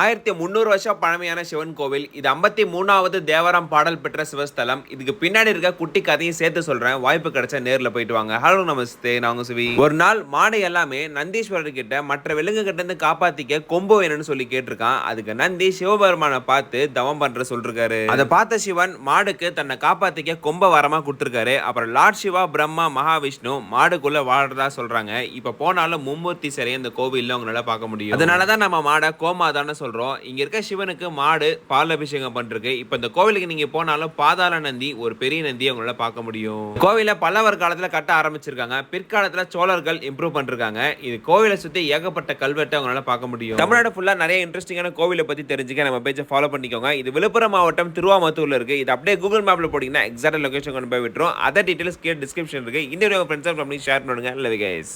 ஆயிரத்தி முந்நூறு வருஷம் பழமையான சிவன் கோவில். இது ஐம்பத்தி மூணாவது தேவராம் பாடல் பெற்ற சிவஸ்தலம். இதுக்கு பின்னாடி இருக்க குட்டி கதையும் சேர்த்து சொல்றேன். வாய்ப்பு கிடைச்சா நேரில் போயிட்டு வாங்க. ஹலோ நமஸ்தே நாங்க சிவி ஒரு நாள் மாடு எல்லாமே நந்தீஸ்வரர் கிட்ட மற்ற விலங்கு கிட்ட இருந்து காப்பாத்திக்க கொம்பு வேணும்னு சொல்லி கேட்டிருக்கான். அதுக்கு நந்தி சிவபெருமானை பார்த்து தவம் பண்ற சொல்றாரு அதை பார்த்த சிவன் மாடுக்கு தன்னை காப்பாத்திக்க கொம்ப வரமா கொடுத்துருக்காரு. அப்புறம் லார்ட் சிவா பிரம்மா மகாவிஷ்ணு மாடுக்குள்ள வாழ்றதா சொல்றாங்க. இப்ப போனாலும் மும்மூர்த்தி சிலையை இந்த கோவில்ல உங்களால பார்க்க முடியும். அதனாலதான் நம்ம மாடை கோமாதான்னு சொல்கிறோம் இங்க இருக்க சிவனுக்கு மாடு பால் அபிஷேகம் பண்ணிருக்கு இப்போ இந்த கோவிலுக்கு நீங்க போனாலும் பாதாள நந்தி ஒரு பெரிய நந்தி அவங்களால பார்க்க முடியும். கோவிலை பல்லவர் காலத்தில் கட்ட ஆரம்பிச்சிருக்காங்க. பிற்காலத்தில் சோழர்கள் இம்ப்ரூவ் பண்ணிருக்காங்க இது கோவிலை சுற்றி ஏகப்பட்ட கல்வெட்டை அவங்களால பார்க்க முடியும். தமிழ்நாடு ஃபுல்லாக நிறைய இன்ட்ரெஸ்டிங்கான கோவிலை பற்றி தெரிஞ்சுக்க நம்ம பேஜை ஃபாலோ பண்ணிக்கோங்க. இது விழுப்புரம் மாவட்டம் திருவாமத்தூரில் இருக்கு. இது அப்படியே கூகுள் மேப்ல போட்டிங்கன்னா எக்ஸாக்ட் லொகேஷன் கொண்டு போய் விட்டுரும். அதர் டீட்டெயில்ஸ் கீழே டிஸ்கிரிப்ஷன் இருக்கு. இந்த வீடியோ ஃப்ரெண்ட்ஸ் ஃபேமிலி ஷேர் பண்ணுங்க. இல்லை கைஸ்